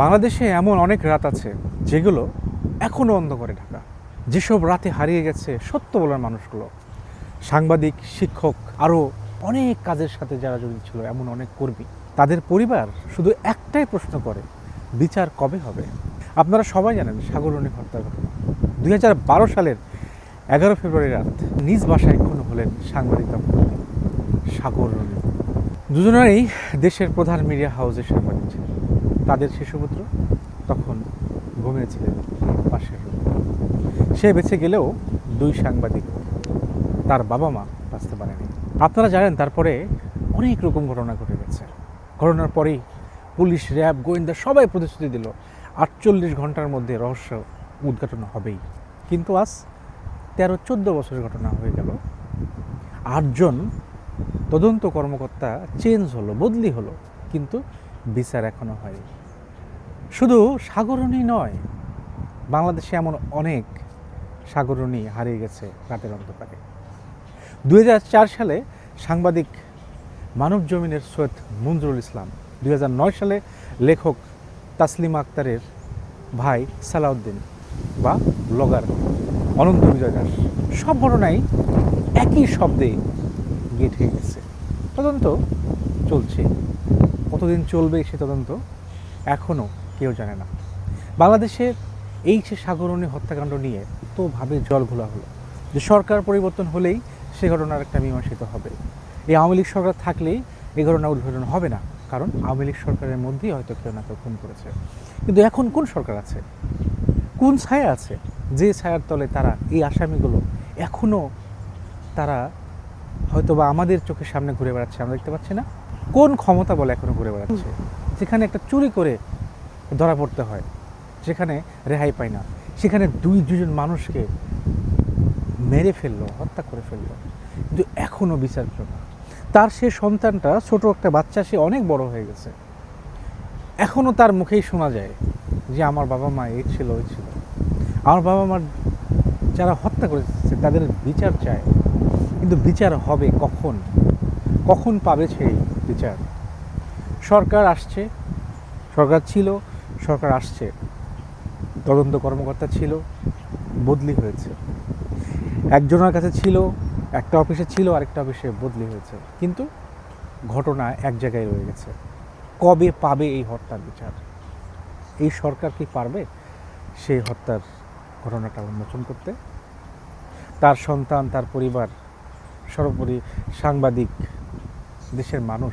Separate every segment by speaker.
Speaker 1: বাংলাদেশে এমন অনেক রাত আছে যেগুলো এখনও অন্ধকারে ঢাকা। যেসব রাতে হারিয়ে গেছে সত্য বলার মানুষগুলো। সাংবাদিক, শিক্ষক আরও অনেক কাজের সাথে যারা জড়িত ছিল এমন অনেক কর্মী। তাদের পরিবার শুধু একটাই প্রশ্ন করে, বিচার কবে হবে? আপনারা সবাই জানেন সাগরণী হত্যার ঘটনা। দুই হাজার বারো সালের এগারো ফেব্রুয়ারি রাত নিজ বাসায় খুন হলেন সাংবাদিক সাগরণী সাগর দুজনেরই দেশের প্রধান মিডিয়া হাউসের সাংবাদিক ছিলেন। তাদের শিশুপুত্র তখন ঘুমিয়েছিলেন পাশের। সে বেঁচে গেলেও দুই সাংবাদিক তার বাবা মা বাঁচতে পারেনি। আপনারা জানেন, তারপরে অনেক রকম ঘটনা ঘটে গেছে। ঘটনার পরেই পুলিশ, র্যাব, গোয়েন্দা সবাই প্রতিশ্রুতি দিল, আটচল্লিশ ঘণ্টার মধ্যে রহস্য উদ্ঘাটন হবেই। কিন্তু আজ তেরো, চোদ্দ বছরের ঘটনা হয়ে গেল। আটজন তদন্ত কর্মকর্তা চেঞ্জ হলো, বদলি হলো, কিন্তু বিচার এখনও হয়নি। শুধু সাগরণী নয়, বাংলাদেশে এমন অনেক সাগরণী হারিয়ে গেছে রাতের অন্ধকারে। দু হাজার চার সালে সাংবাদিক মানব জমিনের সৈয়দ মঞ্জুরুল ইসলাম দু হাজার নয় সালে লেখক তাসলিমা আক্তারের ভাই সালাউদ্দিন বা ব্লগার অনন্ত বিজয় দাস, সব ঘটনাই একই শব্দে গেট হয়ে গেছে। তদন্ত চলছে। কতদিন চলবে সে তদন্ত এখনও কেউ জানে না। বাংলাদেশের এই যে সাগরণী হত্যাকাণ্ড নিয়ে তোভাবে জল ঘোলা হলো, যে সরকার পরিবর্তন হলেই সে ঘটনার একটা মীমাংসিত হবে। এই আওয়ামী লীগ সরকার থাকলেই এই ঘটনা উদ্ঘাটন হবে না, কারণ আওয়ামী লীগ সরকারের মধ্যেই হয়তো কেউ না কেউ খুন করেছে। কিন্তু এখন কোন সরকার আছে? কোন ছায়া আছে? যে ছায়ার তলে তারা, এই আসামিগুলো এখনও তারা হয়তো বা আমাদের চোখের সামনে ঘুরে বেড়াচ্ছে, আমরা দেখতে পাচ্ছি না। কোন ক্ষমতা বলে এখনও ঘুরে বেড়াচ্ছে? যেখানে একটা চুরি করে ধরা পড়তে হয়। সেখানে রেহাই পায় না। সেখানে দুই দুজন মানুষকে মেরে ফেলল, হত্যা করে ফেলল। কিন্তু এখনও বিচার পেল না। তার সে সন্তানটা ছোট একটা বাচ্চা, সে অনেক বড় হয়ে গেছে। এখনও তার মুখেই শোনা যায় যে আমার বাবা মা এই ছিল, ওই ছিল। আমার বাবা মার যারা হত্যা করেছে, তাদের বিচার চায়। কিন্তু বিচার হবে কখন? কখন পাবে সেই বিচার? সরকার আসছে। সরকার ছিল সরকার আসছে, তদন্ত কর্মকর্তা ছিল, বদলি হয়েছে। একজনের কাছে ছিল, একটা অফিসে ছিল, আরেকটা অফিসে বদলি হয়েছে। কিন্তু ঘটনা এক জায়গায় রয়ে গেছে। কবে পাবে এই হত্যার বিচার? এই সরকার কি পারবে সেই হত্যার ঘটনাটা উন্মোচন করতে? তার সন্তান, তার পরিবার, সর্বোপরি সাংবাদিক, দেশের মানুষ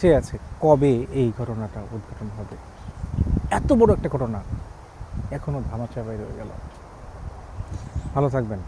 Speaker 1: চেয়ে আছে কবে এই ঘটনাটা উদ্ঘাটন হবে? এত বড় একটা ঘটনা এখনও ধামাচাপাই রয়ে গেল। ভালো থাকবেন।